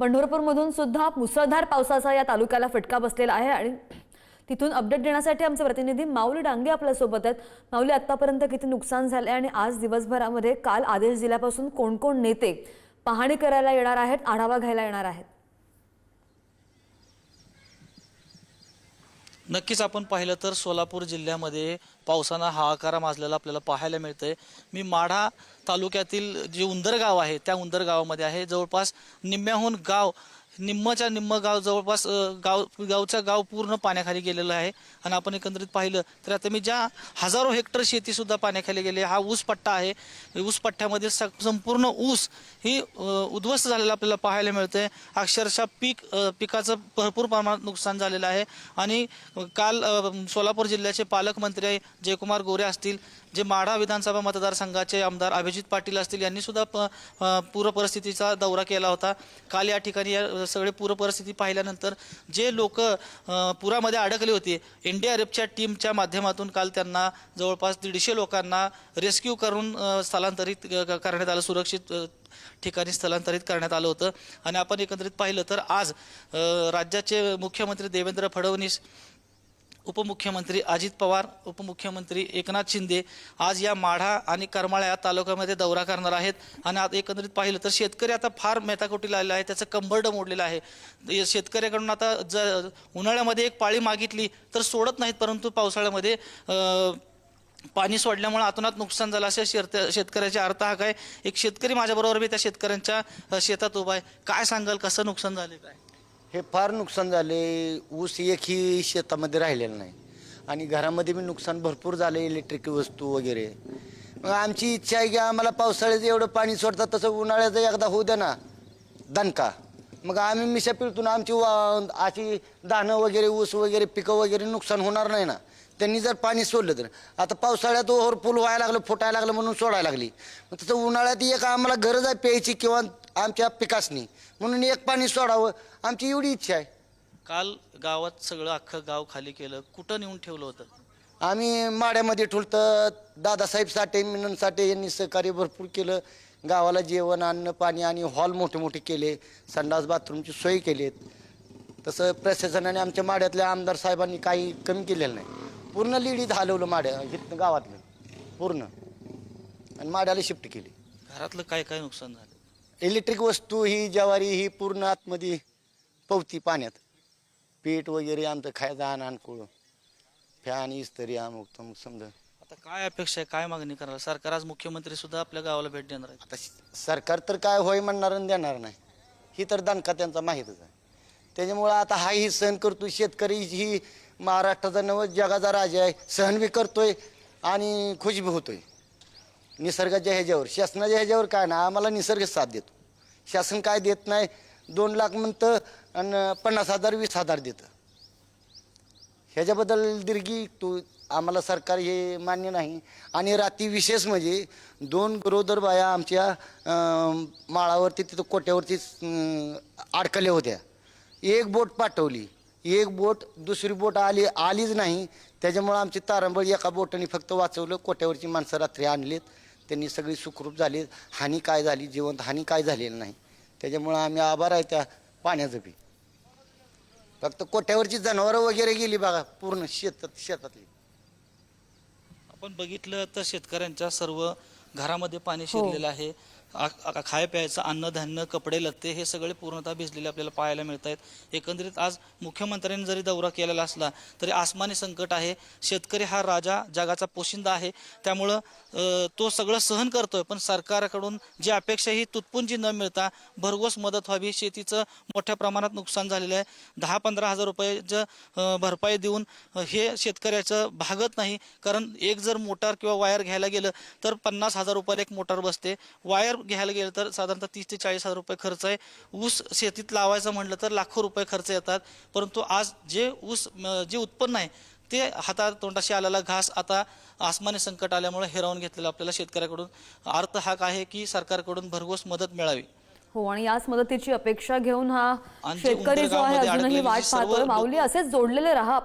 पंढरपूरमधून सुद्धा मुसळधार पावसाचा या तालुक्याला फटका बसलेला आहे आणि तिथून अपडेट देण्यासाठी आमचे प्रतिनिधी माऊली डांगे आपल्यासोबत आहेत. माऊली आत्तापर्यंत किती नुकसान झाले आणि आज दिवसभरामध्ये काल आदेश दिल्यापासून कोण कोण नेते पाहणी करायला येणार आहेत आढावा घ्यायला येणार आहेत? नक्कीच आपण पाहिलं तर सोलापूर जिल्ह्यामध्ये पावसानं हाहाकारा माजलेला आपल्याला पाहायला मिळतंय. मी माढा तालुक्यातील जे उंदर गाव आहे त्या उंदर गावामध्ये आहे. जवळपास निम्म्याहून गाव निम्मच्या निम्म गाव जवळपास गाव गावच्या गाव पूर्ण पाण्याखाली गेलेलं आहे. आणि आपण एकंदरीत पाहिलं तर आता मी ज्या हजारो हेक्टर शेतीसुद्धा पाण्याखाली गेली हा ऊस पट्टा आहे. ऊस पट्ट्यामध्ये स- संपूर्ण ऊस ही उद्ध्वस्त झालेलं आपल्याला पाहायला मिळतंय. अक्षरशः पीक पिकाचं भरपूर प्रमाणात नुकसान झालेलं आहे. आणि काल सोलापूर जिल्ह्याचे पालकमंत्री जयकुमार गोरे असतील जे माढा विधानसभा मतदारसंघाचे आमदार अभिजित पाटील असतील यांनी सुद्धा प पूर परिस्थितीचा दौरा केला होता. काल या ठिकाणी या सगळे पूर परिस्थिती पाहिल्यानंतर जे लोक पुरामध्ये अडकले होते एन डी आर एफच्या टीमच्या माध्यमातून काल त्यांना जवळपास दीडशे लोकांना रेस्क्यू करून स्थलांतरित करण्यात आलं सुरक्षित ठिकाणी स्थलांतरित करण्यात आलं होतं. आणि आपण एकंदरीत पाहिलं तर आज राज्याचे मुख्यमंत्री देवेंद्र फडणवीस उपमुख्यमंत्री अजित पवार उपमुख्यमंत्री एकनाथ शिंदे आज या माढा आणि करमाळा या तालुक्यामध्ये दौरा करणार आहेत. आणि आता एकंदरीत पाहिलं तर शेतकरी आता फार मेताकोटीला आलेला आहे त्याचं कंबरडं मोडलेलं आहे. या शेतकऱ्याकडून आता ज उन्हाळ्यामध्ये एक पाळी मागितली तर सोडत नाहीत परंतु पावसाळ्यामध्ये पाणी सोडल्यामुळे अतोनात नुकसान झालं असे शेत शेतकऱ्याचे अर्थ हा काय एक शेतकरी माझ्याबरोबर बी त्या शेतकऱ्यांच्या शेतात उभा आहे. काय सांगाल कसं नुकसान झाले काय? हे फार नुकसान झाले ऊस एकही शेतामध्ये राहिलेला नाही. आणि घरामध्ये बी नुकसान भरपूर झालं इलेक्ट्रिक वस्तू वगैरे. मग आमची इच्छा आहे की आम्हाला पावसाळ्याचं एवढं पाणी सोडतात तसं उन्हाळ्याचं एकदा होऊ द्या ना दणका. मग आम्ही मिशा पिळतून आमची वा अशी धानं वगैरे ऊस वगैरे पिकं वगैरे नुकसान होणार नाही ना. त्यांनी जर पाणी सोडलं तर. आता पावसाळ्यात ओव्हरफुल व्हायला लागलं फुटायला लागलं म्हणून सोडायला लागली. मग तसं उन्हाळ्यात एक आम्हाला गरज आहे प्यायची किंवा आमच्या पिकासनी. म्हणून एक पाणी सोडावं आमची एवढी इच्छा आहे. काल गावात सगळं अख्खं गाव खाली केलं कुठं नेऊन ठेवलं होतं? आम्ही माड्यामध्ये ठुलतं दादासाहेब साठे मिनन साठे यांनी सहकार्य भरपूर केलं. गावाला जेवण अन्न पाणी आणि हॉल मोठे मोठे केले संडास बाथरूमची सोय केली तसं प्रशासनाने आमच्या माड्यातल्या आमदार साहेबांनी काही कमी केलेलं नाही. पूर्ण लिडीत हलवलं माड्या इथनं गावातलं. पूर्ण. आणि माड्याला शिफ्ट केली. घरातलं काय काय नुकसान झालं? इलेक्ट्रिक वस्तू ही ज्वारी ही पूर्ण आतमध्ये पवती पाण्यात. पीठ वगैरे आमचं खायचं आण आणकुळ फॅन इस्त्री अमुक तमुक समजा. आता काय अपेक्षा आहे? काय मागणी करणार सरकार आज मुख्यमंत्री सुद्धा आपल्या गावाला भेट देणार आहेत. आता श- सरकार तर काय होय म्हणणार आणि देणार नाही. ही तर दणका त्यांचा माहीतच आहे. त्याच्यामुळं आता हाही सहन करतोय. शेतकरी ही महाराष्ट्राचा नव जगाचा राजा आहे. सहन बी करतोय आणि खुश बी होतोय. निसर्गाच्या ह्याच्यावर शासनाच्या ह्याच्यावर काय ना आम्हाला निसर्ग साथ देतो. शासन काय देत नाही दोन लाख म्हणतं आणि पन्नास हजार वीस हजार देतं. ह्याच्याबद्दल दीर्घी तू आम्हाला सरकार हे मान्य नाही. आणि रात्री विशेष म्हणजे दोन गरोदर बाया आमच्या माळावरती तिथं कोट्यावरती अडकल्या होत्या. एक बोट पाठवली. एक बोट दुसरी बोट आली आलीच नाही. त्याच्यामुळं आमची तारांबळ एका बोटाने फक्त वाचवलं कोट्यावरची माणसं रात्री आणलीत. त्यांनी सगळी सुखरूप झाली हानी काय झाली जिवंत हानी काय झालेलं नाही. त्याच्यामुळं आम्ही आभार आहे त्या पाण्याचं बी. फक्त कोट्यावरची जनावरं वगैरे गेली बघा पूर्ण शेतात शेतातली. आपण बघितलं तर शेतकऱ्यांच्या सर्व घरामध्ये पाणी शिरलेलं आहे. खाय प्यायचं अन्नधान्य कपडे लत्ते हे सगळे पूर्णतः भिजलेले आपल्याला पाहायला मिळत आहेत एकंदरीत आज मुख्यमंत्र्यांनी जरी दौरा केलेला असला तरी आसमानी संकट आहे. शेतकरी हा राजा जगाचा पोशिंदा आहे. त्यामुळं तो सगळं सहन करतोय पण सरकारकडून जी अपेक्षा ही तुटपुंजी न मिळता भरघोस मदत व्हावी. शेतीचं मोठ्या प्रमाणात नुकसान झालेलं आहे. दहा पंधरा हजार रुपयाचं भरपाई देऊन हे शेतकऱ्याचं भागत नाही. कारण एक जर मोटार किंवा वायर घ्यायला गेलं तर पन्नास हजार रुपयाला एक मोटार बसते. वायर घ्यायला गेलं तर साधारणतः तीस ते चाळीस हजार रुपये खर्च आहे. ऊस शेतीत लावायचं म्हटलं तर लाखो रुपये खर्च येतात. परंतु आज जे ऊस जे उत्पन्न आहे ते हातात तोंडाशी आलेला घास आता आसमानी संकट आल्यामुळे हिरावून घेतलेलं आपल्याला शेतकऱ्याकडून. अर्थ हाक आहे की सरकारकडून भरघोस मदत मिळावी? हो आणि याच मदतीची अपेक्षा घेऊन हा शेतकरी जो आहे अजूनही वाट पाहतोय. माऊली असेच जोडलेले राहा